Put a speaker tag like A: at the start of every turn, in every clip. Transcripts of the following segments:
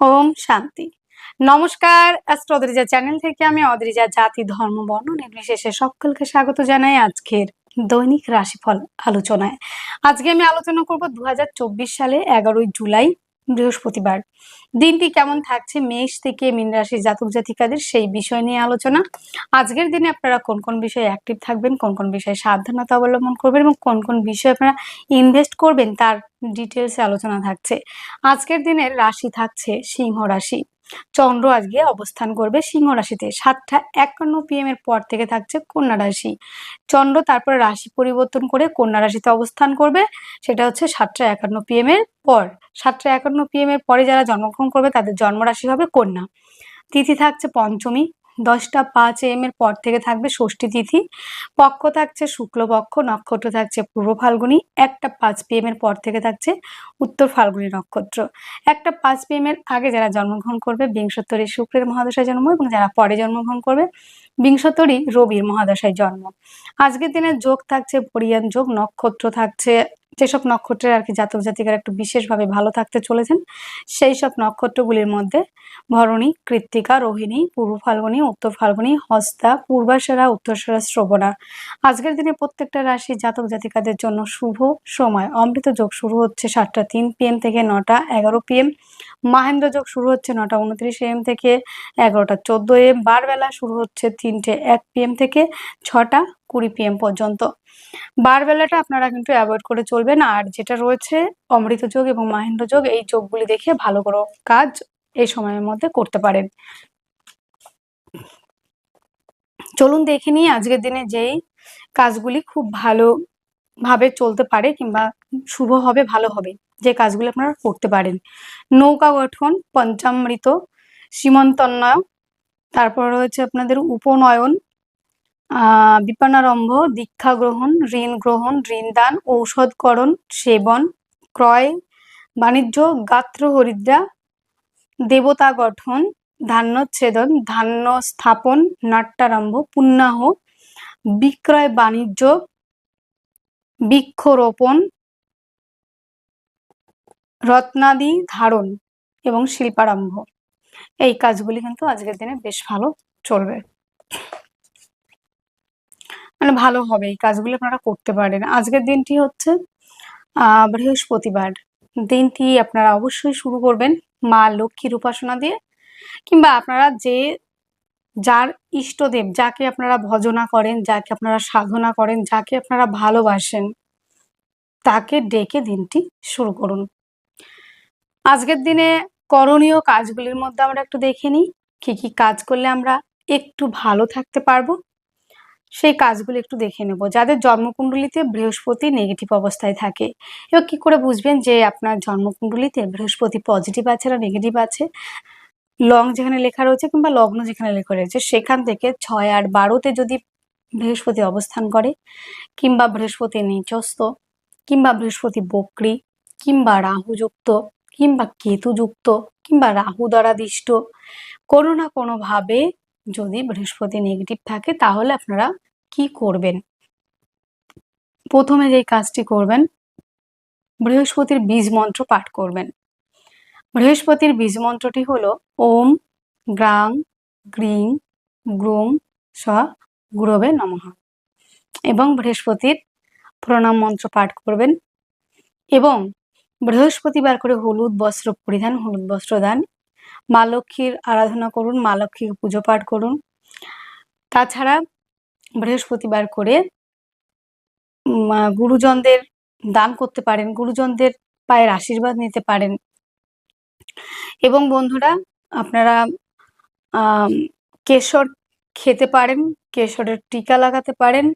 A: ওম শান্তি। নমস্কার অদ্রিজা চ্যানেল থেকে আমি অদ্রিজা জাতি, ধর্ম, বর্ণ, নির্বিশেষে সকলকে স্বাগত জানাই আজকের দৈনিক রাশিফল আলোচনায়। আজকে আমি আলোচনা করব দু হাজার চব্বিশ সালে এগারোই জুলাই বৃহস্পতিবার। দিনটি কেমন থাকছে মেষ থেকে মীন রাশির জাতক জাতিকাদের সেই বিষয় নিয়ে আলোচনা। আজকের দিনে আপনারা কোন কোন বিষয়ে অ্যাক্টিভ থাকবেন, কোন কোন বিষয়ে সাবধানতা অবলম্বন করবেন এবং কোন কোন বিষয়ে আপনারা ইনভেস্ট করবেন তার ডিটেলসে আলোচনা থাকছে। আজকের দিনের রাশি থাকছে সিংহ রাশি। চন্দ্র আজকে অবস্থান করবে সিংহ রাশিতে। সাতটা একান্ন পিএম এর পর থেকে থাকছে কন্যা রাশি। চন্দ্র তারপরে রাশি পরিবর্তন করে কন্যা রাশিতে অবস্থান করবে। সেটা হচ্ছে সাতটা একান্ন পিএম এর পর। সাতটা একান্ন পিএম এর পরে যারা জন্মগ্রহণ করবে তাদের জন্মরাশি হবে কন্যা। তিথি থাকছে পঞ্চমী। দশটা পাঁচ এম এর পর থেকে থাকবে ষষ্ঠী তিথি। পক্ষ থাকছে শুক্লপক্ষ নক্ষত্র থাকছে পূর্ব ফাল্গুনি। একটা পাঁচ পিএম এর পর থেকে থাকছে উত্তর ফাল্গুনী নক্ষত্র। একটা পাঁচ পিএম এর আগে যারা জন্মগ্রহণ করবে, বিংশোত্তরী শুক্রের মহাদশায় জন্ম এবং যারা পরে জন্মগ্রহণ করবে, বিংশোত্তরী রবির মহাদশায় জন্ম। আজকের দিনে যোগ থাকছে পরিয়ান যোগ, নক্ষত্র থাকছে যেসব নক্ষত্রের আর কি জাতক জাতিকারা একটু বিশেষভাবে ভালো থাকতে চলেছেন সেই সব নক্ষত্রগুলির মধ্যে ভরণী, কৃত্তিকা, রোহিণী, পূর্ব ফাল্গুনী, উত্তর ফাল্গুনী, হস্তা পূর্বাসেরা উত্তরসেরা শ্রবণা। আজকের দিনে প্রত্যেকটা রাশি জাতক জাতিকাদের জন্য শুভ সময়। অমৃত যোগ শুরু হচ্ছে সাতটা তিন পিএম থেকে নটা এগারো পিএম মাহেন্দ্র যোগ শুরু হচ্ছে নটা উনত্রিশ এম থেকে এগারোটা চোদ্দ এম বারবেলা শুরু হচ্ছে তিনটে এক পিএম থেকে ছটা কুড়ি পিএম পর্যন্ত। বারবেলাটা আপনারা কিন্তু অ্যাভয়েড করে চলবেন। আর যেটা রয়েছে, অমৃত যোগ এবং মাহেন্দ্র যোগ, এই যোগগুলি দেখে ভালো করে কাজ এই সময়ের মধ্যে করতে পারেন। চলুন দেখে নিই আজকের দিনে যেই কাজগুলি খুব ভালো ভাবে চলতে পারে কিংবা শুভ হবে, ভালো হবে, যে কাজগুলো আপনারা করতে পারেন। নৌকা গঠন, পঞ্চামৃত সীমন্তন্নয় তারপর রয়েছে আপনাদের উপনয়ন আহ বিপণারম্ভ দীক্ষা গ্রহণ ঋণ গ্রহণ ঋণ দান ঔষধকরণ, সেবন, ক্রয়, বাণিজ্য, গাত্র হরিদ্রা, দেবতা গঠন, ধান্যচ্ছেদন ধান্য স্থাপন নাট্যারম্ভ, পুণ্যাহ, বিক্রয় বাণিজ্য বৃক্ষরোপণ, রত্নাদি ধারণ এবং শিল্পারম্ভ। এই কাজগুলি কিন্তু আজকের দিনে বেশ ভালো চলবে। মানে ভালো হবে, এই কাজগুলি আপনারা করতে পারেন। আজকের দিনটি হচ্ছে বৃহস্পতিবার। দিনটি আপনারা অবশ্যই শুরু করবেন মা লক্ষ্মীর উপাসনা দিয়ে কিংবা আপনারা যে যার ইষ্টদেব, যাকে আপনারা ভজনা করেন, যাকে আপনারা সাধনা করেন, যাকে আপনারা ভালোবাসেন, তাকে ডেকে দিনটি শুরু করুন। আজকের দিনে করণীয় কাজগুলির মধ্যে আমরা একটু দেখে নিই, কি কি কাজ করলে আমরা একটু ভালো থাকতে পারব। সেই কাজগুলো একটু দেখে নেব। যাদের জন্মকুণ্ডলিতে বৃহস্পতি নেগেটিভ অবস্থায় থাকে, এবার কি করে বুঝবেন যে আপনার জন্মকুণ্ডলিতে বৃহস্পতি পজিটিভ আছে না নেগেটিভ আছে? লং যেখানে লেখা রয়েছে কিংবা লগ্ন যেখানে লেখা রয়েছে, সেখান থেকে ছয় আর বারোতে যদি বৃহস্পতি অবস্থান করে, কিংবা বৃহস্পতি নিচস্ত কিংবা বৃহস্পতি বক্রি, কিংবা রাহুযুক্ত, কিংবা কেতুযুক্ত, কিংবা রাহু দ্বারা দিষ্ট, কোনো না কোনোভাবে যদি বৃহস্পতি নেগেটিভ থাকে, তাহলে আপনারা কি করবেন? প্রথমে যে কাজটি করবেন, বৃহস্পতির বীজ মন্ত্র পাঠ করবেন। বৃহস্পতির বীজ মন্ত্রটি হলো ওম, গ্রাং, গ্রিং, গ্রুম স, গুরবে নমঃ। এবং বৃহস্পতির প্রণাম মন্ত্র পাঠ করবেন। এবং বৃহস্পতিবার করে হলুদ বস্ত্র পরিধান, হলুদ বস্ত্র দান। মা লক্ষ্মীর আরাধনা করুন, মা লক্ষ্মীকে পুজো পাঠ করুন। তাছাড়া বৃহস্পতিবার করে গুরুজনদের দান করতে পারেন, গুরুজনদের পায়ের আশীর্বাদ নিতে পারেন। এবং বন্ধুরা, আপনারা কেশর খেতে পারেন, কেশরের টিকা লাগাতে পারেন,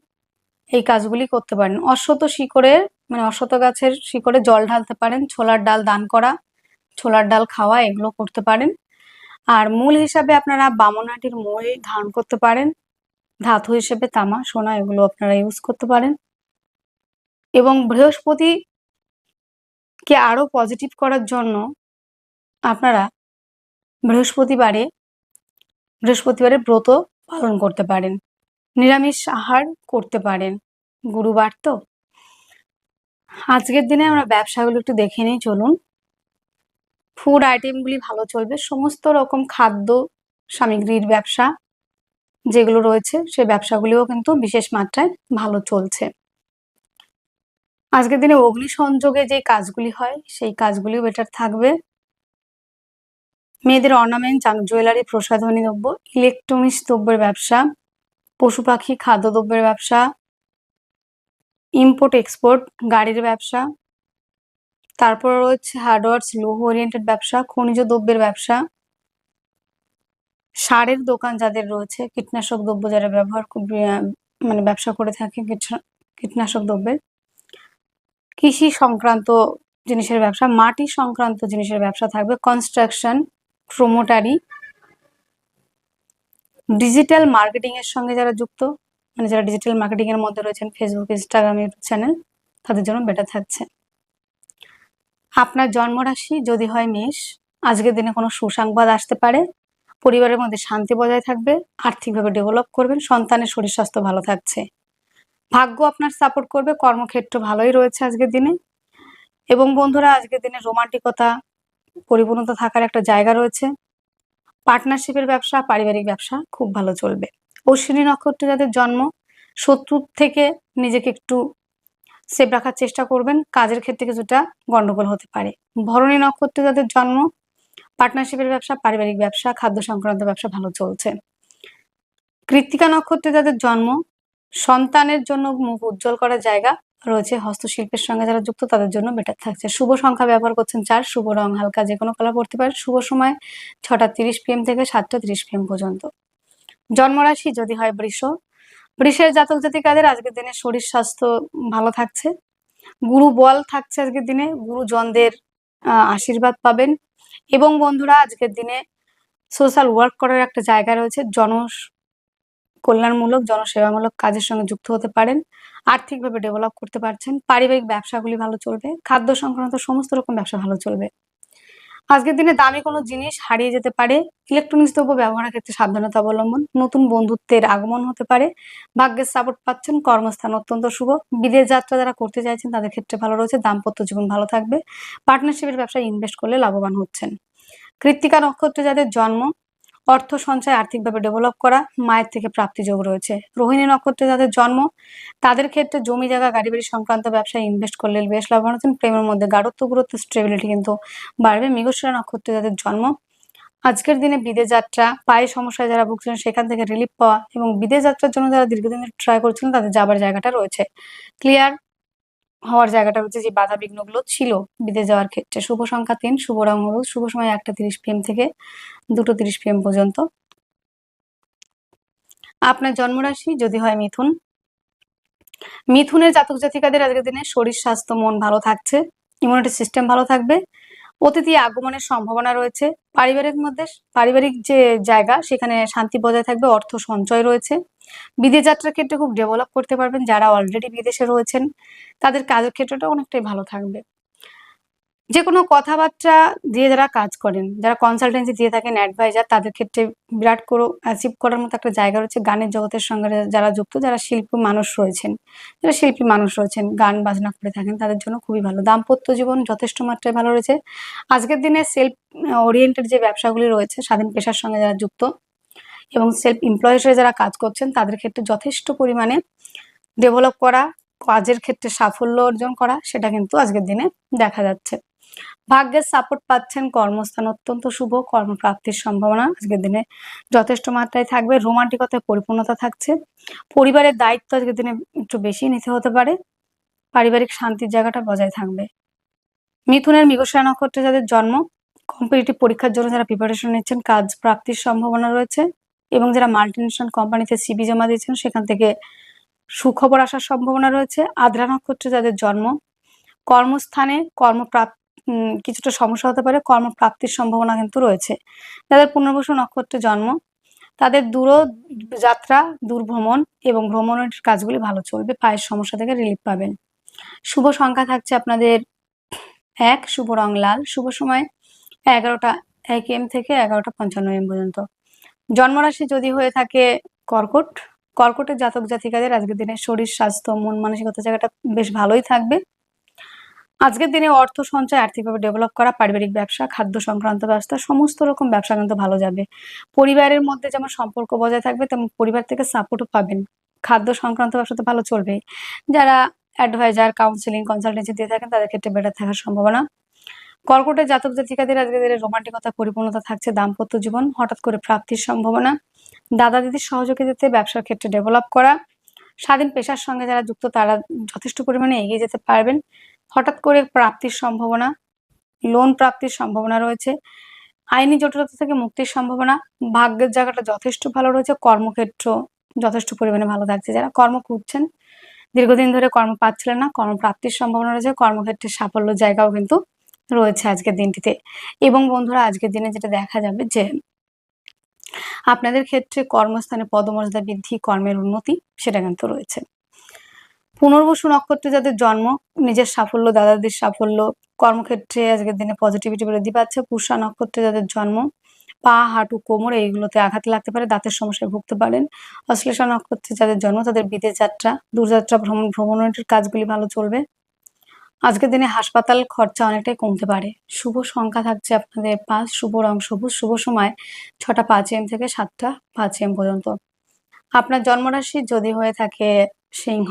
A: এই কাজগুলি করতে পারেন। অশ্বত শিকড়ে মানে অশ্বত গাছের শিকড়ে জল ঢালতে পারেন, ছোলার ডাল দান করা, ছোলার ডাল খাওয়া, এগুলো করতে পারেন। আর মূল হিসাবে আপনারা বামনাটির মূল ধারণ করতে পারেন, ধাতু হিসেবে তামা, সোনা, এগুলো আপনারা ইউজ করতে পারেন। এবং বৃহস্পতি কে আরও পজিটিভ করার জন্য আপনারা বৃহস্পতিবারে বৃহস্পতিবারে ব্রত পালন করতে পারেন। নিরামিষ আহার করতে পারেন। গুরুবার তো? আজকের দিনে আমরা ব্যবসাগুলো একটু দেখে নিই, চলুন। ফুড আইটেমগুলি ভালো চলবে। সমস্ত রকম খাদ্য, সামগ্রীর ব্যবসা যেগুলো রয়েছে, সে ব্যবসাগুলিও কিন্তু বিশেষ মাত্রায় ভালো চলছে। আজকের দিনে অগ্নি সংযোগে যে কাজগুলি হয়, সেই কাজগুলিও বেটার থাকবে। মেয়েদের অর্নামেন্ট জুয়েলারি প্রসাধনী দ্রব্য ইলেকট্রনিক্স দ্রব্যের ব্যবসা, পশু পাখি খাদ্যদ্রব্যের ব্যবসা ইম্পোর্ট এক্সপোর্ট গাড়ির ব্যবসা, তারপর রয়েছে হার্ডওয়ার্স লৌহ ওরিয়েন্টেড ব্যবসা, খনিজ দ্রব্যের ব্যবসা, সারের দোকান যাদের রয়েছে, কীটনাশক দ্রব্য যারা ব্যবহার মানে ব্যবসা করে থাকে কীটনাশক দ্রব্যের, কৃষি সংক্রান্ত জিনিসের ব্যবসা, মাটি সংক্রান্ত জিনিসের ব্যবসা থাকবে কনস্ট্রাকশন প্রোমোটারি ডিজিটাল মার্কেটিং এর সঙ্গে যারা যুক্ত মানে যারা ডিজিটাল মার্কেটিং এর মধ্যে রয়েছেন ফেসবুক ইনস্টাগ্রাম ইউটিউব চ্যানেল তাদের জন্য বেটার থাকছে। আপনার জন্মরাশি যদি হয় মেষ, আজকের দিনে কোনো সুসংবাদ আসতে পারে, পরিবারের মধ্যে শান্তি বজায় থাকবে, আর্থিকভাবে ডেভেলপ করবেন, সন্তানের শরীর স্বাস্থ্য ভালো থাকছে। ভাগ্য আপনার সাপোর্ট করবে, কর্মক্ষেত্র ভালোই রয়েছে আজকের দিনে। এবং বন্ধুরা, আজকের দিনে রোমান্টিকতা পরিপূর্ণতা থাকার একটা জায়গা রয়েছে। পার্টনারশিপের ব্যবসা, পারিবারিক ব্যবসা খুব ভালো চলবে। অশ্বিনী নক্ষত্রে যাদের জন্ম শত্রুর থেকে নিজেকে একটু সেভ রাখার চেষ্টা করবেন। কাজের ক্ষেত্রে কিছুটা গন্ডগোল হতে পারে। ভরণী নক্ষত্রে যাদের জন্ম পার্টনারশিপের ব্যবসা, পারিবারিক ব্যবসা, খাদ্য সংক্রান্ত ব্যবসা ভালো চলছে। কৃত্তিকা নক্ষত্রে যাদের জন্ম, সন্তানের জন্য মুখ উজ্জ্বল করার জায়গা রয়েছে হস্তশিল্পের সঙ্গে যারা যুক্ত, তাদের জন্য বেটার থাকছে। শুভ সংখ্যা ব্যবহার করছেন চার, শুভ রং হালকা যে কোনো কালার পড়তে পারেন। শুভ সময় ছটা তিরিশ পিএম থেকে সাতটা তিরিশ পিএম পর্যন্ত। জন্মরাশি যদি হয় বৃষ, বৃষের জাতক জাতিকাদের আজকের দিনে শরীর স্বাস্থ্য ভালো থাকছে। গুরু বল থাকছে আজকের দিনে গুরুজনদের আশীর্বাদ পাবেন। এবং বন্ধুরা, আজকের দিনে সোশ্যাল ওয়ার্ক করার একটা জায়গা রয়েছে জন কল্যাণমূলক, জনসেবামূলক কাজের সঙ্গে যুক্ত হতে পারেন, আর্থিকভাবে ডেভেলপ করতে পারছেন, পারিবারিক ব্যবসাগুলি ভালো চলবে, খাদ্য সংক্রান্ত সমস্ত রকম ব্যবসা ভালো চলবে। আজকের দিনে দামি কোনো জিনিস হারিয়ে যেতে পারে ইলেকট্রনিক্স দ্রব্য ব্যবহারের ক্ষেত্রে সাবধানতা অবলম্বন, নতুন বন্ধুত্বের আগমন হতে পারে, ভাগ্যের সাপোর্ট পাচ্ছেন, কর্মস্থান অত্যন্ত শুভ, বিদেশ যাত্রা যারা করতে চাইছেন তাদের ক্ষেত্রে ভালো রয়েছে, দাম্পত্য জীবন ভালো থাকবে পার্টনারশিপের ব্যবসায় ইনভেস্ট করলে লাভবান হচ্ছেন। কৃত্তিকা নক্ষত্রে যাদের জন্ম অর্থ সঞ্চয় আর্থিকভাবে ডেভেলপ করা, মায়ের থেকে প্রাপ্তি যোগ রয়েছে। রোহিণী নক্ষত্রে যাদের জন্ম, তাদের ক্ষেত্রে জমি জায়গা, গাড়ি বাড়ি সংক্রান্ত ব্যবসায় ইনভেস্ট করলে বেশ লাভবান হচ্ছেন প্রেমের মধ্যে গাঢ়ত্ব, গুরুত্ব স্টেবিলিটি কিন্তু বাড়বে। মৃগশিরা নক্ষত্রে যাদের জন্ম, আজকের দিনে বিদেশ যাত্রা, পায়ে সমস্যায় যারা ভুগছিলেন, সেখান থেকে রিলিফ পাওয়া এবং বিদেশ যাত্রার জন্য যারা দীর্ঘদিন ট্রাই করছিলেন, তাদের যাবার জায়গাটা রয়েছে। ক্লিয়ার হওয়ার জায়গাটা হচ্ছে যে বাধা বিঘ্নগুলো ছিল বিদেশ যাওয়ার ক্ষেত্রে। শুভ সংখ্যা তিন, শুভ রং হলুদ। শুভ সময় একটা তিরিশ পিএম থেকে দুটো তিরিশ পিএম পর্যন্ত। আপনার জন্মরাশি যদি হয় মিথুন। মিথুনের জাতক জাতিকাদের আজকের দিনে শরীর, স্বাস্থ্য, মন ভালো থাকছে। ইমিউনিটি সিস্টেম ভালো থাকবে। অতিথি আগমনের সম্ভাবনা রয়েছে। পারিবারিক মধ্যে, পারিবারিক যে জায়গা, সেখানে শান্তি বজায় থাকবে, অর্থ সঞ্চয় রয়েছে। বিদেশ যাত্রার ক্ষেত্রে খুব ডেভেলপ করতে পারবেন যারা অলরেডি বিদেশে রয়েছেন। তাদের কাজের ক্ষেত্রটা অনেকটাই ভালো থাকবে। যে কোনো কথাবার্তা দিয়ে যারা কাজ করেন, যারা কনসালটেন্সি দিয়ে থাকেন অ্যাডভাইজার তাদের ক্ষেত্রে বিরাট করে অ্যাচিভ করার মতো একটা জায়গা রয়েছে গানের জগতের সঙ্গে যারা যুক্ত, যারা শিল্পী মানুষ রয়েছেন। যারা শিল্পী মানুষ রয়েছেন, গান বাজনা করে থাকেন, তাদের জন্য খুবই ভালো। দাম্পত্য জীবন যথেষ্ট মাত্রায় ভালো রয়েছে। আজকের দিনে সেলফ ওরিয়েন্টেড যে ব্যবসাগুলি রয়েছে, স্বাধীন পেশার সঙ্গে যারা যুক্ত এবং সেলফ এমপ্লয় হিসেবে যারা কাজ করছেন, তাদের ক্ষেত্রে যথেষ্ট পরিমাণে ডেভেলপ করা, কাজের ক্ষেত্রে সাফল্য অর্জন করা, সেটা কিন্তু আজকের দিনে দেখা যাচ্ছে। ভাগ্যের সাপোর্ট পাচ্ছেন কর্মস্থান অত্যন্ত শুভ কর্মপ্রাপ্তির সম্ভাবনা আজকের দিনে যথেষ্ট মাত্রায় থাকবে রোমান্টিকতায় পরিপূর্ণতা থাকছে। পরিবারের দায়িত্ব আজকের দিনে একটু বেশি নিতে হতে পারে। পারিবারিক শান্তির জায়গাটা বজায় থাকবে। মিথুনের মৃগশিরা নক্ষত্রে যাদের জন্ম কম্পিটিটিভ পরীক্ষার জন্য যারা প্রিপারেশন নিচ্ছেন কাজ প্রাপ্তির সম্ভাবনা রয়েছে এবং যারা মাল্টিনেশনাল কোম্পানিতে সিবি জমা দিয়েছেন সেখান থেকে সুখবর আসার সম্ভাবনা রয়েছে। আদ্রা নক্ষত্রে যাদের জন্ম কর্মস্থানে কর্মপ্রাপ উম, কিছুটা সমস্যা হতে পারে। কর্মপ্রাপ্তির সম্ভাবনা কিন্তু রয়েছে। যাদের পুনর্বসু নক্ষত্রে জন্ম, তাদের দূর যাত্রা দূর ভ্রমণ এবং ভ্রমণের কাজগুলি ভালো চলবে। পায়ের সমস্যা থেকে রিলিফ পাবেন। শুভ সংখ্যা থাকছে আপনাদের এক, শুভ রং লাল। শুভ সময় এগারোটা, এক এম থেকে এগারোটা পঞ্চান্ন এম পর্যন্ত। জন্মরাশি যদি হয়ে থাকে কর্কট, কর্কটের জাতক জাতিকাদের আজকের দিনে শরীর, স্বাস্থ্য, মন মানসিকতা জায়গাটা বেশ ভালোই থাকবে। আজকের দিনে অর্থ সঞ্চয় আর্থিকভাবে ডেভেলপ করা, পারিবারিক ব্যবসা, খাদ্য সংক্রান্ত ব্যবস্থা, সমস্ত রকম ব্যবসা কিন্তু ভালো যাবে। পরিবারের মধ্যে যেমন সম্পর্ক বজায় থাকবে, তেমন পরিবার থেকে সাপোর্টও পাবেন। খাদ্য সংক্রান্ত ব্যবসা তো ভালো চলবে যারা অ্যাডভাইজার কাউন্সিলিং কনসালটেন্সি দিয়ে থাকেন, তাদের ক্ষেত্রে বেটার থাকার সম্ভাবনা। কর্কটের জাতক জাতিকাদের দিনে রোমান্টিকতা পরিপূর্ণতা থাকছে দাম্পত্য জীবন, হঠাৎ করে প্রাপ্তির সম্ভাবনা। দাদা দিদির সহযোগিতাতে ব্যবসার ক্ষেত্রে ডেভেলপ করা। স্বাধীন পেশার সঙ্গে যারা যুক্ত, তারা যথেষ্ট পরিমাণে এগিয়ে যেতে পারবেন। হঠাৎ করে প্রাপ্তির সম্ভাবনা লোন প্রাপ্তির সম্ভাবনা রয়েছে, আইনি জটিলতা থেকে মুক্তির সম্ভাবনা, ভাগ্যের জায়গাটা যথেষ্ট ভালো রয়েছে, কর্মক্ষেত্র যথেষ্ট পরিমাণে ভালো থাকছে। যারা কর্ম খুঁজছেন, দীর্ঘদিন ধরে কর্ম পাচ্ছিলেন না কর্মপ্রাপ্তির সম্ভাবনা রয়েছে কর্মক্ষেত্রে সাফল্য জায়গাও কিন্তু রয়েছে আজকের দিনটিতে। এবং বন্ধুরা, আজকের দিনে যেটা দেখা যাবে যে, আপনাদের ক্ষেত্রে কর্মস্থানে পদমর্যাদা বৃদ্ধি, কর্মের উন্নতি, সেটা কিন্তু রয়েছে। পুনর্বসু নক্ষত্রে যাদের জন্ম, নিজের সাফল্য, দাদাদের সাফল্য, কর্মক্ষেত্রে আজকের দিনে পজিটিভিটি বৃদ্ধি পাচ্ছে, পুষা নক্ষত্রে যাদের জন্ম, পা, হাঁটু, কোমর, এইগুলোতে আঘাত লাগতে পারে, দাঁতের সমস্যায় ভুগতে পারেন। অশ্লেষা নক্ষত্রে যাদের জন্ম, তাদের বিদেশ যাত্রা, দূরযাত্রা, ভ্রমণ, ভ্রমণের কাজগুলি ভালো চলবে। আজকের দিনে হাসপাতাল খরচা অনেকটাই কমতে পারে। শুভ সংখ্যা থাকছে আপনাদের পাঁচ, শুভ রং সবুজ, শুভ সময় ছটা পাঁচ এম থেকে সাতটা পাঁচ এম পর্যন্ত। আপনার জন্মরাশি যদি হয়ে থাকে সিংহ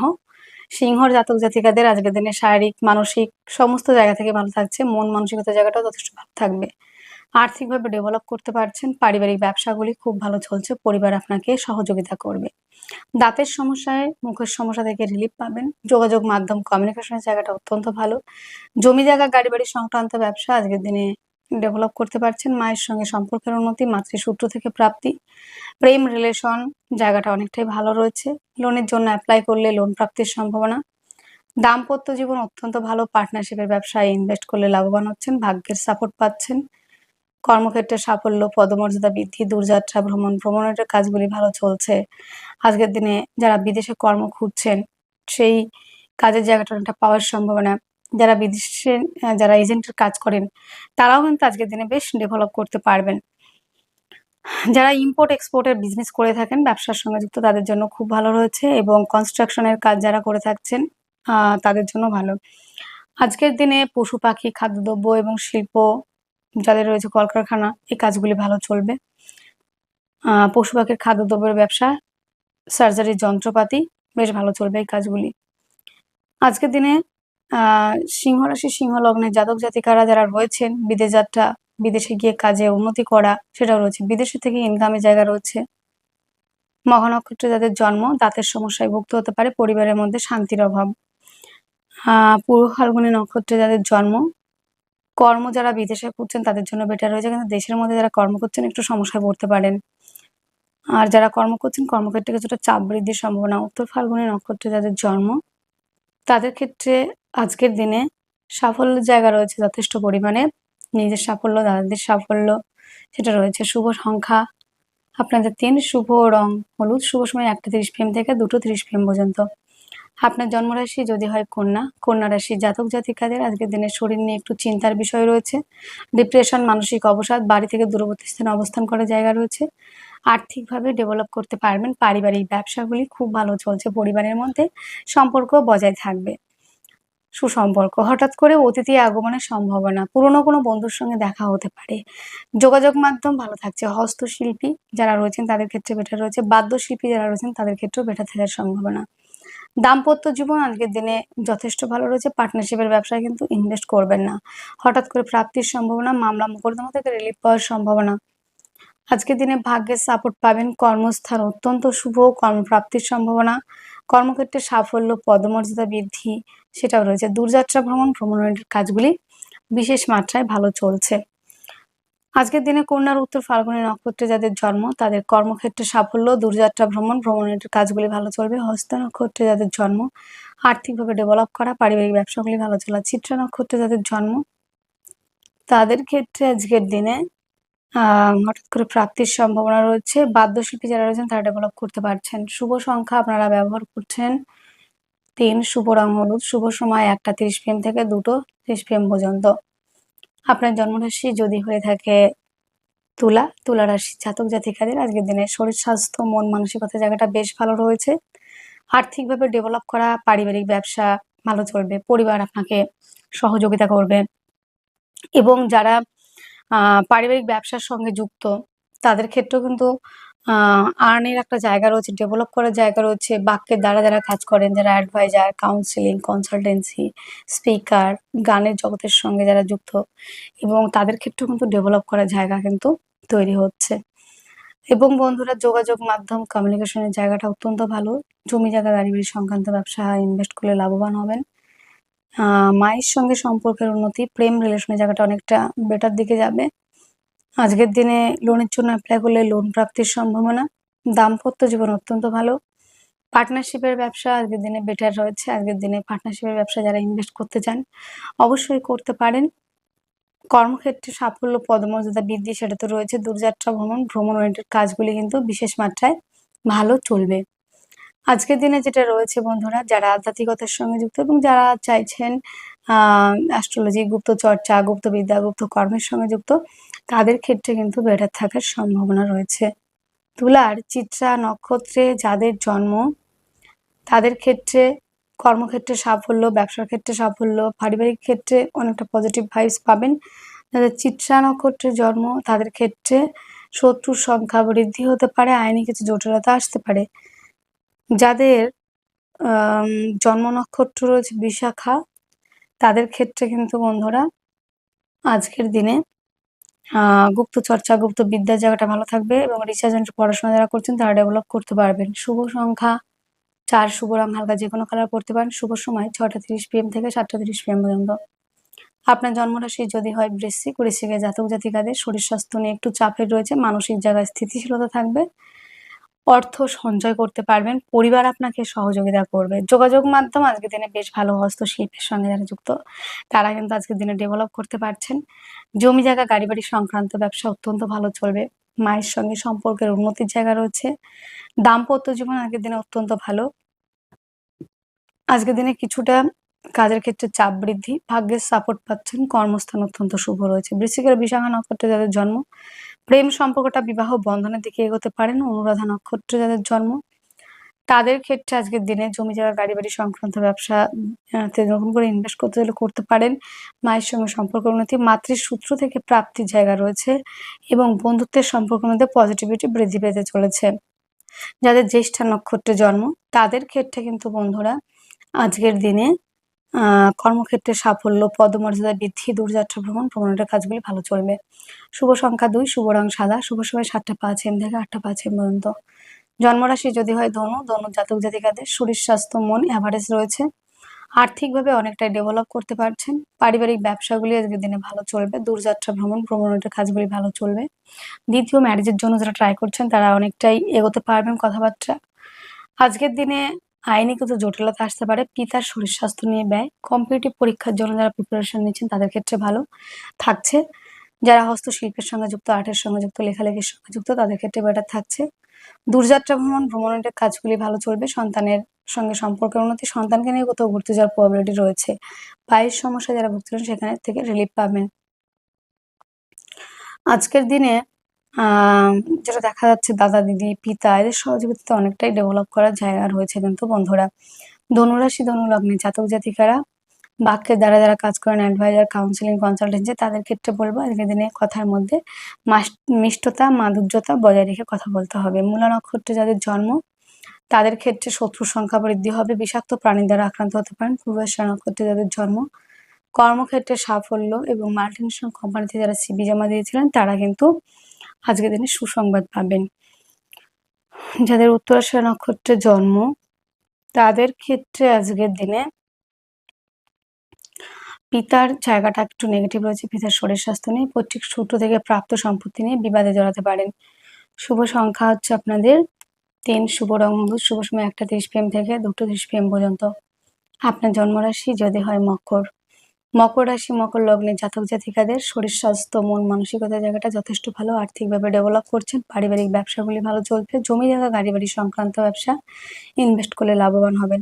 A: সিংহর জাতক জাতিকাদের আজকের দিনে শারীরিক, মানসিক সমস্ত জায়গা থেকে ভালো থাকছে। মন মানসিকতা জায়গাটাও যথেষ্ট ভালো থাকবে। আর্থিকভাবে ডেভেলপ করতে পারছেন। পারিবারিক ব্যবসাগুলি খুব ভালো চলছে। পরিবার আপনাকে সহযোগিতা করবে। দাঁতের সমস্যায় মুখের সমস্যা থেকে রিলিফ পাবেন। যোগাযোগ মাধ্যম কমিউনিকেশনের জায়গাটা অত্যন্ত ভালো। জমি জায়গা গাড়ি বাড়ি সংক্রান্ত ব্যবসা আজকের দিনে ডেভেলপ করতে পারছেন মায়ের সঙ্গে সম্পর্কের উন্নতি, মাতৃসূত্র থেকে প্রাপ্তি। প্রেম রিলেশন জায়গাটা অনেকটাই ভালো রয়েছে। লোনের জন্য অ্যাপ্লাই করলে লোন প্রাপ্তির সম্ভাবনা। দাম্পত্য জীবন অত্যন্ত ভালো পার্টনারশিপের ব্যবসায় ইনভেস্ট করলে লাভবান হচ্ছেন, ভাগ্যের সাপোর্ট পাচ্ছেন। কর্মক্ষেত্রে সাফল্য, পদমর্যাদা বৃদ্ধি, দূরযাত্রা, ভ্রমণ, ভ্রমণের কাজগুলি ভালো চলছে। আজকের দিনে যারা বিদেশে কর্ম খুঁজছেন, সেই কাজের জায়গাটা অনেকটা পাওয়ার সম্ভাবনা। যারা বিদেশে যারা এজেন্টের কাজ করেন, তারাও কিন্তু আজকের দিনে বেশ ডেভেলপ করতে পারবেন। যারা ইম্পোর্ট এক্সপোর্টের বিজনেস করে থাকেন, ব্যবসার সঙ্গে যুক্ত, তাদের জন্য খুব ভালো রয়েছে এবং কনস্ট্রাকশনের কাজ যারা করে থাকছেন তাদের জন্য ভালো। আজকের দিনে পশু পাখি, খাদ্যদ্রব্য এবং শিল্প যাদের রয়েছে কলকারখানা, এই কাজগুলি ভালো চলবে। পশু পাখির খাদ্যদ্রব্যের ব্যবসা সার্জারির যন্ত্রপাতি, বেশ ভালো চলবে এই কাজগুলি। আজকের দিনে আহ সিংহ লগ্নের জাতক জাতিকারা যারা রয়েছেন, বিদেশ যাত্রা, বিদেশে গিয়ে কাজে উন্নতি করা, সেটাও রয়েছে। বিদেশে থেকে ইনকামের জায়গা রয়েছে। মঘা নক্ষত্রে যাদের জন্ম, দাঁতের সমস্যায় ভুক্ত হতে পারে, পরিবারের মধ্যে শান্তির অভাব। পূর্ব ফাল্গুনী নক্ষত্রে যাদের জন্ম, কর্ম যারা বিদেশে করছেন, তাদের জন্য বেটার রয়েছে। কিন্তু দেশের মধ্যে যারা কর্ম করছেন, একটু সমস্যায় পড়তে পারেন। আর যারা কর্ম করছেন, কর্মক্ষেত্রে কিছুটা চাপ বৃদ্ধির সম্ভাবনা। উত্তর ফাল্গুনী নক্ষত্রে যাদের জন্ম তাদের ক্ষেত্রে আজকের দিনে সাফল্যের জায়গা রয়েছে যথেষ্ট পরিমাণে। নিজের সাফল্য দাদাদের সাফল্য সেটা রয়েছে। শুভ সংখ্যা, আপনাদের তিন শুভ রং, হলুদ শুভ সময় একটা তিরিশ পিএম থেকে দুটো তিরিশ পিএম পর্যন্ত। আপনার জন্মরাশি যদি হয় কন্যা কন্যা রাশি জাতক জাতিকাদের আজকের দিনে শরীর নিয়ে একটু চিন্তার বিষয় রয়েছে। ডিপ্রেশন মানসিক অবসাদ, বাড়ি থেকে দূরবর্তী স্থানে অবস্থান করার জায়গা রয়েছে। আর্থিকভাবে ডেভেলপ করতে পারবেন। পারিবারিক ব্যবসাগুলি খুব ভালো চলছে পরিবারের মধ্যে। সম্পর্ক বজায় থাকবে। সুসম্পর্ক। হঠাৎ করে অতিথি আগমনের সম্ভাবনা। পুরনো কোনো বন্ধুর সঙ্গে দেখা হতে পারে। যোগাযোগ মাধ্যম ভালো থাকছে। হস্তশিল্পী যারা রয়েছেন তাদের ক্ষেত্রে বেটার রয়েছে। বাদ্যশিল্পী যারা রয়েছেন তাদের ক্ষেত্রেও বেটার থাকার সম্ভাবনা। দাম্পত্য জীবন আজকের দিনে যথেষ্ট ভালো রয়েছে। পার্টনারশিপের ব্যবসায় কিন্তু ইনভেস্ট করবেন না। হঠাৎ করে প্রাপ্তির সম্ভাবনা মামলা মোকদ্দমা থেকে রিলিফ পাওয়ার সম্ভাবনা। আজকের দিনে ভাগ্যের সাপোর্ট পাবেন কর্মস্থান অত্যন্ত শুভ কর্মপ্রাপ্তির সম্ভাবনা। কর্মক্ষেত্রে সাফল্য, পদমর্যাদা বৃদ্ধি সেটাও রয়েছে। দূরযাত্রা, ভ্রমণ, ভ্রমণের কাজগুলি বিশেষ মাত্রায় ভালো চলছে। আজকের দিনে কন্যার উত্তর ফাল্গুনী নক্ষত্রে যাদের জন্ম, তাদের কর্মক্ষেত্রে সাফল্য, দূরযাত্রা, ভ্রমণ, ভ্রমণের কাজগুলি ভালো চলবে। হস্ত নক্ষত্রে যাদের জন্ম, আর্থিকভাবে ডেভেলপ করা, পারিবারিক ব্যবসাগুলি ভালো চলা, চিত্রা নক্ষত্রে যাদের জন্ম, তাদের ক্ষেত্রে আজকের দিনে হঠাৎ করে প্রাপ্তির সম্ভাবনা রয়েছে। বাদ্যশিল্পী যারা রয়েছেন, তারা ডেভেলপ করতে পারছেন। শুভ সংখ্যা আপনারা ব্যবহার করছেন তিন, শুভ রং হলুদ, শুভ সময় একটা তিরিশ পিএম থেকে দুটো তিরিশ পিএম পর্যন্ত। আপনার জন্মরাশি যদি হয়ে থাকে তুলা তুলা রাশি জাতক জাতিকাদের, আজকের দিনে শরীর, স্বাস্থ্য, মন মানসিকতা জায়গাটা বেশ ভালো রয়েছে। আর্থিকভাবে ডেভেলপ করা, পারিবারিক ব্যবসা ভালো চলবে, পরিবার আপনাকে সহযোগিতা করবে। এবং যারা পারিবারিক ব্যবসার সঙ্গে যুক্ত। তাদের ক্ষেত্রেও কিন্তু আর্নের একটা জায়গা রয়েছে ডেভেলপ করার জায়গা রয়েছে, বাক্যের দ্বারা যারা কাজ করেন, যারা অ্যাডভাইজার কাউন্সিলিং কনসালটেন্সি স্পিকার গানের জগতের সঙ্গে যারা যুক্ত, এবং তাদের ক্ষেত্রেও কিন্তু ডেভেলপ করার জায়গা কিন্তু তৈরি হচ্ছে। এবং বন্ধুরা, যোগাযোগ মাধ্যম কমিউনিকেশনের জায়গাটা অত্যন্ত ভালো। জমি জায়গা গাড়ি সংক্রান্ত ব্যবসা ইনভেস্ট করলে লাভবান হবেন। মায়ের সঙ্গে সম্পর্কের উন্নতি, প্রেম রিলেশনের জায়গাটা অনেকটা বেটার দিকে যাবে। আজকের দিনে লোনের জন্য অ্যাপ্লাই করলে লোন প্রাপ্তির সম্ভাবনা, দাম্পত্য জীবন অত্যন্ত ভালো। পার্টনারশিপের ব্যবসা আজকের দিনে বেটার রয়েছে আজকের দিনে পার্টনারশিপের ব্যবসা যারা ইনভেস্ট করতে চান, অবশ্যই করতে পারেন। কর্মক্ষেত্রে সাফল্য, পদমর্যাদা বৃদ্ধি, সেটা তো রয়েছে। দূরযাত্রা, ভ্রমণ ভ্রমণ ওরিয়েন্টেড কাজগুলি কিন্তু বিশেষ মাত্রায় ভালো চলবে। আজকের দিনে যেটা রয়েছে বন্ধুরা, যারা আধ্যাত্মিকতার সঙ্গে যুক্ত এবং যারা চাইছেন অ্যাস্ট্রোলজি গুপ্ত চর্চা, গুপ্ত বিদ্যা, গুপ্ত কর্মের সঙ্গে যুক্ত, তাদের ক্ষেত্রে কিন্তু বেটার থাকার সম্ভাবনা রয়েছে। তুলার, চিত্রা নক্ষত্রে যাদের জন্ম, তাদের ক্ষেত্রে কর্মক্ষেত্রে সাফল্য, ব্যবসার ক্ষেত্রে সাফল্য, পারিবারিক ক্ষেত্রে অনেকটা পজিটিভ ভাইবস পাবেন। যাদের চিত্রা নক্ষত্রের জন্ম, তাদের ক্ষেত্রে শত্রুর সংখ্যা বৃদ্ধি হতে পারে, আইনি কিছু জটিলতা আসতে পারে। যাদের জন্ম নক্ষত্র রয়েছে বিশাখা, তাদের ক্ষেত্রে কিন্তু বন্ধুরা আজকের দিনে গুপ্ত চর্চা, গুপ্ত বিদ্যার জায়গাটা ভালো থাকবে এবং রিসার্চ এন্ড পড়াশোনা যারা করছেন তারা ডেভেলপ করতে পারবেন। শুভ সংখ্যা চার শুভ রং হালকা যে কোনো কালার পড়তে পারেন। শুভ সময় ছটা তিরিশ পিএম থেকে সাতটা তিরিশ পিএম পর্যন্ত। আপনার জন্মরাশি যদি হয় বৃশ্চিক বৃশ্চিকে জাতক জাতিকাদের, শরীর স্বাস্থ্য নিয়ে একটু চাপের রয়েছে, মানসিক জায়গায় স্থিতিশীলতা থাকবে। অর্থ সঞ্চয় করতে পারবেন। পরিবার আপনাকে সহযোগিতা করবে। যোগাযোগ মাধ্যম আজকের দিনে বেশ ভালো হস্তশিল্পের সঙ্গে যারা যুক্ত, তারা কিন্তু আজকের দিনে ডেভেলপ করতে পারছেন। জমি জায়গা, গাড়ি বাড়ি সংক্রান্ত ব্যবসা অত্যন্ত ভালো চলবে। মায়ের সঙ্গে সম্পর্কের উন্নতির জায়গা রয়েছে। দাম্পত্য জীবন আজকের দিনে অত্যন্ত ভালো। আজকের দিনে কিছুটা কাজের ক্ষেত্রে চাপ বৃদ্ধি। ভাগ্যের সাপোর্ট পাচ্ছেন। কর্মস্থান অত্যন্ত শুভ রয়েছে। বৃশ্চিকের বিশাখা নক্ষত্রে যাদের জন্ম প্রেম সম্পর্কটা বিবাহ বন্ধনের দিকে এগোতে পারেন অনুরাধা নক্ষত্র যাদের জন্ম। তাদের ক্ষেত্রে আজকের দিনে জমি জায়গা গাড়ি বাড়ি সংক্রান্ত ব্যবসা নতুন করে ইনভেস্ট করতে হলে করতে পারেন। মায়ের সঙ্গে সম্পর্ক উন্নতি, মাতৃসূত্র থেকে প্রাপ্তির জায়গা রয়েছে এবং বন্ধুত্বের সম্পর্কের মধ্যে পজিটিভিটি বৃদ্ধি পেতে চলেছে। যাদের জ্যেষ্ঠা নক্ষত্রে জন্ম, তাদের ক্ষেত্রে কিন্তু বন্ধুরা আজকের দিনে কর্মক্ষেত্রে সাফল্য, পদমর্যাদা বৃদ্ধি, দূরযাত্রা ভ্রমণ, ভ্রমণের কাজগুলি ভালো চলবে। শুভ সংখ্যা দুই, শুভ রং সাদা। শুভ সময় সাতটা পাঁচ এম থেকে আটটা পাঁচ এম পর্যন্ত। জন্মরাশি যদি হয় ধনু ধনু জাতক জাতিকাদের শরীর, স্বাস্থ্য, মন অ্যাভারেজ রয়েছে। আর্থিকভাবে অনেকটাই ডেভেলপ করতে পারছেন। পারিবারিক ব্যবসাগুলি আজকের দিনে ভালো চলবে। দূরযাত্রা ভ্রমণ, ভ্রমণের কাজগুলি ভালো চলবে। দ্বিতীয় ম্যারেজের জন্য যারা ট্রাই করছেন, তারা অনেকটাই এগোতে পারবেন কথাবার্তা। আজকের দিনে আইনি কিছু জটিলতা আসতে পারে। পিতার শরীর স্বাস্থ্য নিয়ে ব্যয় কম্পিটিটিভ পরীক্ষার জন্য যারা প্রিপারেশন নিচ্ছেন তাদের ক্ষেত্রে ভালো থাকছে। যারা হস্তশিল্পের সঙ্গে যুক্ত, আর্টের সঙ্গে যুক্ত, লেখালেখির সঙ্গে যুক্ত তাদের ক্ষেত্রে বেটার থাকছে। দূরযাত্রা ভ্রমণ, ভ্রমণের কাজগুলি ভালো চলবে। সন্তানের সঙ্গে সম্পর্কের উন্নতি, সন্তানকে নিয়ে কোথাও ঘুরতে যাওয়ার প্রবাবিলিটি রয়েছে। পায়ের সমস্যা যারা ভুগছিলেন সেখানে থেকে রিলিফ পাবেন। আজকের দিনে যেটা দেখা যাচ্ছে দাদা, দিদি, পিতা, এদের সহযোগিতাতে অনেকটাই ডেভেলপ করার জায়গা রয়েছে কিন্তু বন্ধুরা। ধনুরাশি, ধনুলগ্নে জাতক জাতিকারা বাক্যের দ্বারা যারা কাজ করেন অ্যাডভাইজার কাউন্সিলিং কনসালটেন্সি তাদের ক্ষেত্রে বলব, আজকের দিনে কথার মধ্যে মিষ্টতা, মাধুর্যতা বজায় রেখে কথা বলতে হবে। মূলা নক্ষত্রে যাদের জন্ম, তাদের ক্ষেত্রে শত্রুর সংখ্যা বৃদ্ধি হবে, বিষাক্ত প্রাণী দ্বারা আক্রান্ত হতে পারেন। পূর্বাশা নক্ষত্রে যাদের জন্ম, কর্মক্ষেত্রে সাফল্য এবং মাল্টিনেশনাল কোম্পানিতে যারা সিবি জমা দিয়েছিলেন, তারা কিন্তু আজকের দিনে সুসংবাদ পাবেন। যাদের উত্তরাশা নক্ষত্রে জন্ম, তাদের ক্ষেত্রে আজকের দিনে পিতার জায়গাটা একটু নেগেটিভ রয়েছে। পিতার শরীর স্বাস্থ্য নিয়ে পৈতৃক সূত্র থেকে প্রাপ্ত সম্পত্তি নিয়ে বিবাদে জড়াতে পারেন। শুভ সংখ্যা হচ্ছে আপনাদের তিন, শুভ রং শুভ সময় একটা তিরিশ পিএম থেকে দুটো তিরিশ পিএম পর্যন্ত। আপনার জন্মরাশি যদি হয় মকর। মকর রাশি, মকর লগ্নে জাতক জাতিকাদের শরীর, স্বাস্থ্য, মন, মানসিকতা জায়গাটা যথেষ্ট ভালো। আর্থিকভাবে ডেভেলপ করছেন। পারিবারিক ব্যবসাগুলি ভালো চলছে। জমি জায়গা, গাড়ি বাড়ি সংক্রান্ত ব্যবসা ইনভেস্ট করলে লাভবান হবেন।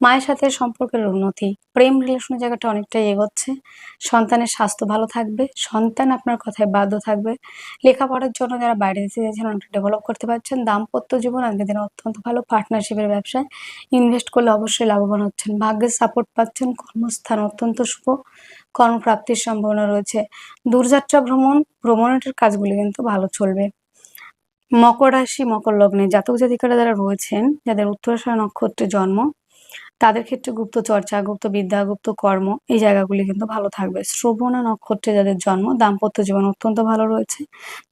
A: মায়ের সাথে সম্পর্কের উন্নতি, প্রেম রিলেশনের জায়গাটা অনেকটাই এগোচ্ছে। সন্তানের স্বাস্থ্য ভালো থাকবে, সন্তান আপনার কথায় বাধ্য থাকবে। লেখাপড়ার জন্য যারা বাইরে যেতে চাইছেন অনেকটা ডেভেলপ করতে পারছেন। দাম্পত্য জীবন আজকের দিনে অত্যন্ত ভালো। পার্টনারশিপের ব্যবসায় ইনভেস্ট করলে অবশ্যই লাভবান হচ্ছেন। ভাগ্যের সাপোর্ট পাচ্ছেন। কর্মস্থান অত্যন্ত শুভ। কর্মপ্রাপ্তির সম্ভাবনা রয়েছে। দূরযাত্রা ভ্রমণ, ভ্রমণের কাজগুলি কিন্তু ভালো চলবে। মকর রাশি, মকর লগ্নে জাতক জাতিকারা যারা রয়েছেন, যাদের উত্তরাশয় নক্ষত্রে জন্ম তাদের ক্ষেত্রে গুপ্ত চর্চা গুপ্ত বিদ্যা গুপ্ত কর্ম এই জায়গাগুলি কিন্তু ভালো থাকবে। শ্রবণা নক্ষত্রে যাদের জন্ম, দাম্পত্য জীবন অত্যন্ত ভালো রয়েছে।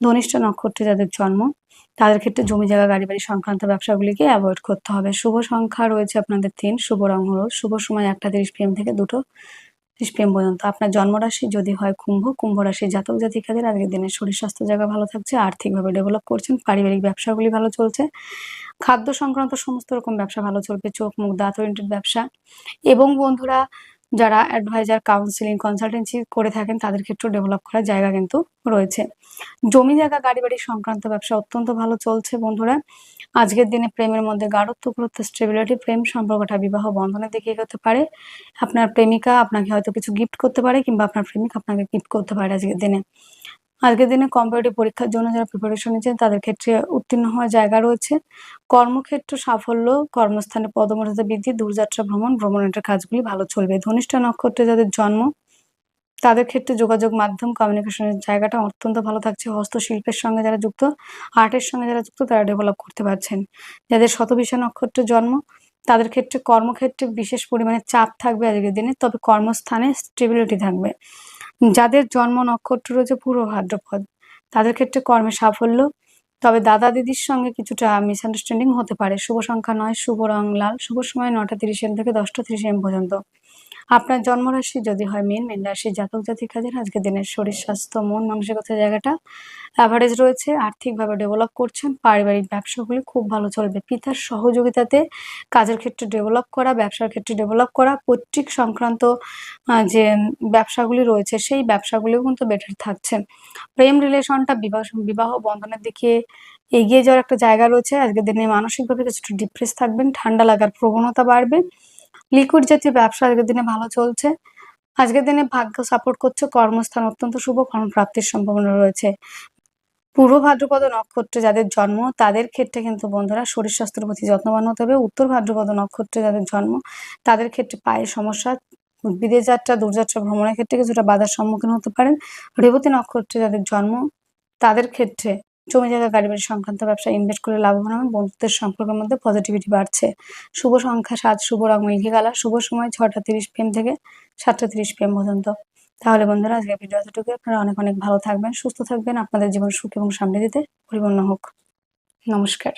A: ধনিষ্ঠ নক্ষত্রে যাদের জন্ম, তাদের ক্ষেত্রে জমি জায়গা গাড়ি বাড়ি সংক্রান্ত ব্যবসাগুলিকে অ্যাভয়েড করতে হবে। শুভ সংখ্যা রয়েছে আপনাদের তিন, শুভ রং হল, শুভ সময় একটা তিরিশ পিএম থেকে দুটো। পিএম পর্যন্ত আপনার জন্মরাশি যদি হয় কুম্ভ কুম্ভ রাশি জাতক জাতিকাদের আজকের দিনে শরীর, স্বাস্থ্য, জায়গা ভালো থাকছে, আর্থিকভাবে ডেভেলপ করছেন, পারিবারিক ব্যবসাগুলি ভালো চলছে, খাদ্য সংক্রান্ত সমস্ত রকম ব্যবসা ভালো চলবে, চোখ মুখ দাঁত ওরিয়েন্টেড ব্যবসা। এবং বন্ধুরা যারা অ্যাডভাইজার কাউন্সিলিং কনসালটেন্সি করে থাকেন তাদের ক্ষেত্রেও ডেভেলপ করার জায়গা কিন্তু রয়েছে। জমি জায়গা গাড়ি বাড়ি সংক্রান্ত ব্যবসা অত্যন্ত ভালো চলছে বন্ধুরা। আজকের দিনে প্রেমের মধ্যে গাঢ়ত্ব গুরুত্ব স্টেবিলিটি প্রেম সম্পর্কটা বিবাহ বন্ধনের দিকে এগোতে পারে। আপনার প্রেমিকা আপনাকে হয়তো কিছু গিফট করতে পারে কিংবা আপনার প্রেমিক আপনাকে গিফট করতে পারে আজকের দিনে। আজকের দিনে কম্পিটিটিভ পরীক্ষার জন্য যারা প্রিপারেশন নিচ্ছেন, তাদের ক্ষেত্রে উত্তীর্ণ হওয়ার জায়গা রয়েছে। কর্মক্ষেত্র সাফল্য, কর্মস্থানে পদমর্যাদা বৃদ্ধি, দূরযাত্রা ভ্রমণ ভ্রমণের কাজগুলি ভালো চলবে। ধনিষ্ঠ নক্ষত্রে যাদের জন্ম, তাদের ক্ষেত্রে যোগাযোগ মাধ্যম কমিউনিকেশনের জায়গাটা অত্যন্ত ভালো থাকছে। হস্তশিল্পের সঙ্গে যারা যুক্ত আর্টের সঙ্গে যারা যুক্ত, তারা ডেভেলপ করতে পারছেন। যাদের শতবিশা নক্ষত্রে জন্ম, তাদের ক্ষেত্রে কর্মক্ষেত্রে বিশেষ পরিমাণে চাপ থাকবে আজকের দিনে, তবে কর্মস্থানে স্টেবিলিটি থাকবে। যাদের জন্ম নক্ষত্র রয়েছে পুরো ভাদ্রপদ, তাদের ক্ষেত্রে কর্মে সাফল্য। তবে দাদা দিদির সঙ্গে কিছুটা মিসআন্ডারস্ট্যান্ডিং হতে পারে। শুভ সংখ্যা নয়, শুভ রং লাল। শুভ সময় নটা তিরিশ এম থেকে দশটা তিরিশ এম পর্যন্ত। আপনার জন্মরাশি যদি হয় মেন মেন রাশি জাতক জাতিকাদের আজকে দিনের শরীর, স্বাস্থ্য, মন মানসিকতার জায়গাটা অ্যাভারেজ রয়েছে, আর্থিকভাবে ডেভেলপ করছেন, পারিবারিক ব্যবসাগুলি খুব ভালো চলবে। পিতার সহযোগিতাতে কাজের ক্ষেত্রে ডেভেলপ করা, ব্যবসার ক্ষেত্রে ডেভেলপ করা, পৈতৃক সংক্রান্ত যে ব্যবসাগুলি রয়েছে, সেই ব্যবসাগুলিও কিন্তু বেটার থাকছে। প্রেম রিলেশনটা বিবাহ বিবাহ বন্ধনের দিকে এগিয়ে যাওয়ার একটা জায়গা রয়েছে। আজকের দিনে মানসিকভাবে কিছুটা ডিপ্রেস থাকবেন, ঠান্ডা লাগার প্রবণতা বাড়বে। লিকুইড জাতীয় ব্যবসা আজকের দিনে ভালো চলছে। আজকের দিনে ভাগ্য সাপোর্ট করছে, কর্মস্থান অত্যন্ত শুভ কর্মপ্রাপ্তির সম্ভাবনা রয়েছে। পূর্ব ভাদ্রপদ নক্ষত্রে যাদের জন্ম, তাদের ক্ষেত্রে কিন্তু বন্ধুরা শরীর স্বাস্থ্যের প্রতি যত্নবান হতে হবে। উত্তর ভাদ্রপদ নক্ষত্রে যাদের জন্ম, তাদের ক্ষেত্রে পায়ের সমস্যা, বিদেশ যাত্রা, দূরযাত্রা, ভ্রমণের ক্ষেত্রে কিছুটা বাধার সম্মুখীন হতে পারেন। রেবতী নক্ষত্রে যাদের জন্ম, তাদের ক্ষেত্রে জমি জায়গা, গাড়ি বাড়ি সংক্রান্ত ব্যবসা ইনভেস্ট করে লাভবান হবেন। বন্ধুত্বের সম্পর্কের মধ্যে পজিটিভিটি বাড়ছে। শুভ সংখ্যা সাত, শুভ রং মেঘে কালা শুভ সময় ছটা তিরিশ পিএম থেকে সাতটা তিরিশ পিএম পর্যন্ত। তাহলে বন্ধুরা আজকে ভিডিও এতটুকু আপনারা অনেক অনেক ভালো থাকবেন, সুস্থ থাকবেন। আপনাদের জীবন সুখ এবং সামনে দিতে পরিপূর্ণ হোক। নমস্কার।